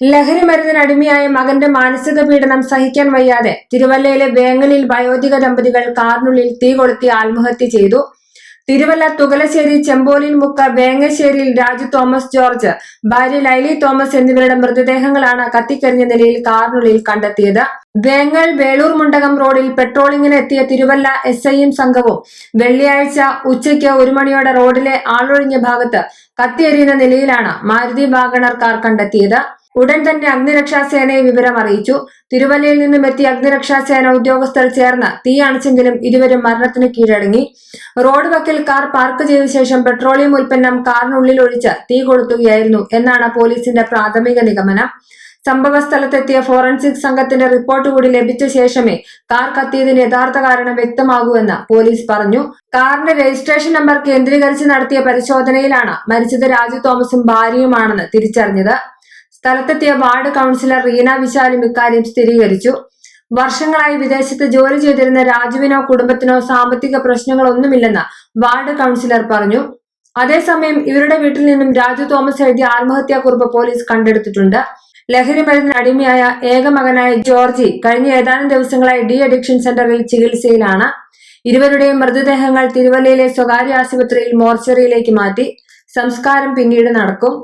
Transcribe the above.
ലഹരി മരുന്നിന് അടിമയായ മകന്റെ മാനസിക പീഡനം സഹിക്കാൻ വയ്യാതെ തിരുവല്ലയിലെ വേങ്ങലിൽ വയോധിക ദമ്പതികൾ കാറിനുള്ളിൽ തീ കൊളുത്തി ആത്മഹത്യ ചെയ്തു. തിരുവല്ല തുകലശ്ശേരി ചെമ്പോലിൻ മുക്ക വേങ്ങശ്ശേരിയിൽ രാജു തോമസ് ജോർജ് ഭാര്യ ലൈലി തോമസ് എന്നിവരുടെ മൃതദേഹങ്ങളാണ് കത്തിക്കരിഞ്ഞ നിലയിൽ കാറിനുള്ളിൽ കണ്ടെത്തിയത്. വേങ്ങൽ വേളൂർ മുണ്ടകം റോഡിൽ പെട്രോളിങ്ങിന് എത്തിയ തിരുവല്ല എസ് ഐയും സംഘവും വെള്ളിയാഴ്ച ഉച്ചയ്ക്ക് ഒരു മണിയോടെ റോഡിലെ ആളൊഴിഞ്ഞ ഭാഗത്ത് കത്തിയെറിയുന്ന നിലയിലാണ് മാരുതി വാഗണർ കാർ കണ്ടെത്തിയത്. ഉടൻ തന്നെ അഗ്നിരക്ഷാസേനയെ വിവരം അറിയിച്ചു. തിരുവല്ലയിൽ നിന്നും എത്തിയ അഗ്നിരക്ഷാസേന ഉദ്യോഗസ്ഥർ ചേർന്ന് തീ അണച്ചെങ്കിലും ഇരുവരും മരണത്തിന് കീഴടങ്ങി. റോഡ് വക്കിൽ കാർ പാർക്ക് ചെയ്ത ശേഷം പെട്രോളിയം ഉൽപ്പന്നം കാറിനുള്ളിൽ ഒഴിച്ച് തീ കൊളുത്തുകയായിരുന്നു എന്നാണ് പോലീസിന്റെ പ്രാഥമിക നിഗമനം. സംഭവസ്ഥലത്തെത്തിയ ഫോറൻസിക് സംഘത്തിന്റെ റിപ്പോർട്ട് കൂടി ലഭിച്ച ശേഷമേ കാർ കത്തിയതിന് യഥാർത്ഥ കാരണം വ്യക്തമാകൂവെന്ന് പോലീസ് പറഞ്ഞു. കാറിന്റെ രജിസ്ട്രേഷൻ നമ്പർ കേന്ദ്രീകരിച്ച് നടത്തിയ പരിശോധനയിലാണ് മരിച്ചത് രാജു തോമസും ഭാര്യയുമാണെന്ന് തിരിച്ചറിഞ്ഞത്. സ്ഥലത്തെത്തിയ വാർഡ് കൗൺസിലർ റീന വിശാലും ഇക്കാര്യം സ്ഥിരീകരിച്ചു. വർഷങ്ങളായി വിദേശത്ത് ജോലി ചെയ്തിരുന്ന രാജുവിനോ കുടുംബത്തിനോ സാമ്പത്തിക പ്രശ്നങ്ങളൊന്നുമില്ലെന്ന് വാർഡ് കൗൺസിലർ പറഞ്ഞു. അതേസമയം ഇവരുടെ വീട്ടിൽ നിന്നും രാജു തോമസ് എഴുതിയ ആത്മഹത്യാക്കുറിപ്പ് പോലീസ് കണ്ടെടുത്തിട്ടുണ്ട്. ലഹരി മരുന്നിന് അടിമയായ ഏക മകനായ ജോർജി കഴിഞ്ഞ ഏതാനും ദിവസങ്ങളായി ഡി അഡിക്ഷൻ സെന്ററിൽ ചികിത്സയിലാണ്. ഇരുവരുടെയും മൃതദേഹങ്ങൾ തിരുവല്ലയിലെ സ്വകാര്യ ആശുപത്രിയിൽ മോർച്ചറിയിലേക്ക് മാറ്റി. സംസ്കാരം പിന്നീട് നടക്കും.